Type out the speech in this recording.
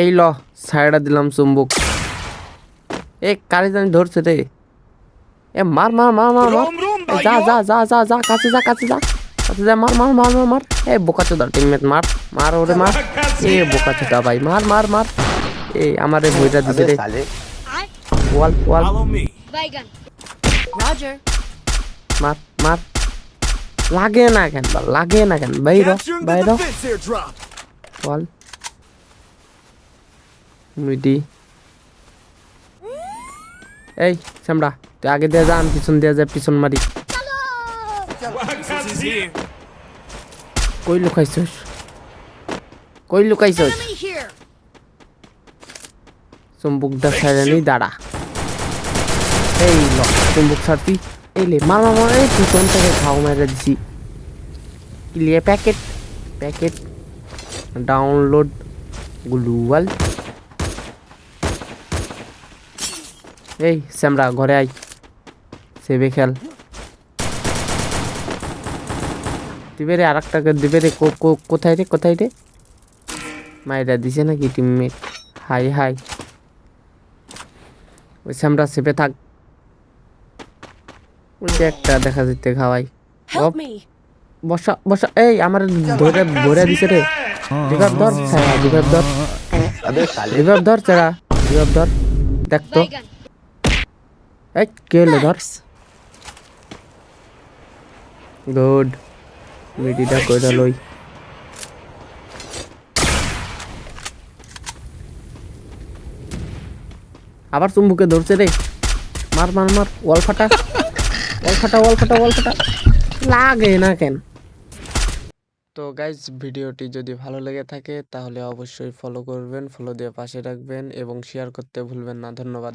এই ল সাইডা দিলাম চুম্বুক। এ কারি জানি ধরছে রে। এ মার মার মার মার মার। যা যা যা যা যা কাছে যা কাছে যা। কাছে যা মার মার মার মার মার। এ বোকা চোদা টিমমেট মার মার ওরে মার। এ বোকা চোদা ভাই মার মার মার। এ আমার এই বইটা দিছে রে। ওয়াল ওয়াল. মার মার। লাগে না কেন লাগে না কেন? বাইর বাইর। ওয়াল। মিডি এই সামড়া তুই আগে দিয়ে যা পিছন দিয়ে যা পিছন মারি. কই লুকাইছস? কই লুকাইছস? Enemy here. চুম্বুকটা দাঁড়া। এই ল, চুম্বুক ছাড়তি এই লে মার মার এই পিছন থেকে খাও মেরে দিছি। ক্লিয়ার প্যাকেট প্যাকেট ডাউনলোড গ্লুয়াল এই স্যামরা ঘরে আই সেবে খেল। দিবে রে আর একটাকে দিবে রে কো- কো- কোথায় রে কোথায় রে? মায়েরা দিছে নাকি টিমমেট হাই হাই ওই স্যামরা সেপে থাক। ওই যে একটা দেখা যেতে খাওয়াই. বসা বসা এই আমার ধরে ভরে দিছে রে। রিভার ধর ছাড়া রিভার ধর। রিভার ধর ছাড়া রিভার ধর। দেখ তো। Baigan. এই কে হলো ধর গুড মিডিটা কইরা লই। আবার চুম্বুকে ধরছে রে। মার মার মার ওয়াল ফাটা। ওয়াল ফাটা ওয়াল ফাটা ওয়াল ফাটা। লাগে না কেন? তো গাইজ ভিডিওটি যদি ভালো লেগে থাকে তাহলে অবশ্যই ফলো করবেন ফলো দিয়ে পাশে রাখবেন এবং শেয়ার করতে ভুলবেন না। ধন্যবাদ।